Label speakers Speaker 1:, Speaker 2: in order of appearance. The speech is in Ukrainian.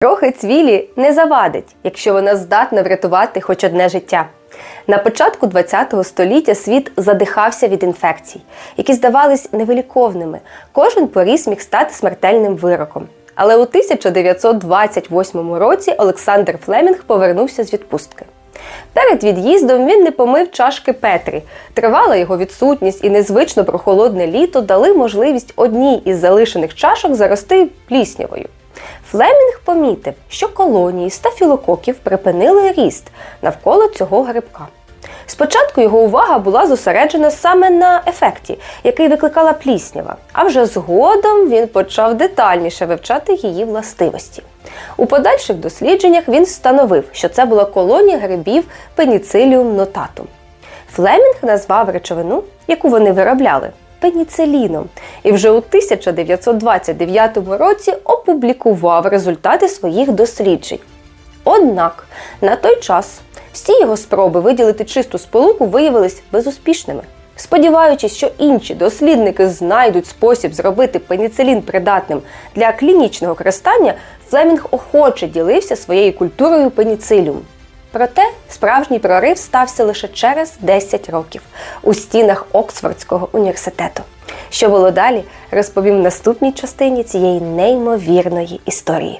Speaker 1: Трохи цвілі не завадить, якщо вона здатна врятувати хоч одне життя. На початку ХХ століття світ задихався від інфекцій, які здавались невиліковними. Кожен поріз міг стати смертельним вироком. Але у 1928 році Олександр Флемінг повернувся з відпустки. Перед від'їздом він не помив чашки Петрі. Тривала його відсутність і незвично прохолодне літо дали можливість одній із залишених чашок зарости пліснявою. Флемінг помітив, що колонії стафілококів припинили ріст навколо цього грибка. Спочатку його увага була зосереджена саме на ефекті, який викликала пліснява, а вже згодом він почав детальніше вивчати її властивості. У подальших дослідженнях він встановив, що це була колонія грибів пеніциліум нотатум. Флемінг назвав речовину, яку вони виробляли, пеніциліном, і вже у 1929 році опублікував результати своїх досліджень. Однак на той час всі його спроби виділити чисту сполуку виявились безуспішними. Сподіваючись, що інші дослідники знайдуть спосіб зробити пеніцилін придатним для клінічного користання, Флемінг охоче ділився своєю культурою пеніциліум. Проте справжній прорив стався лише через 10 років у стінах Оксфордського університету. Що було далі, розповім в наступній частині цієї неймовірної історії.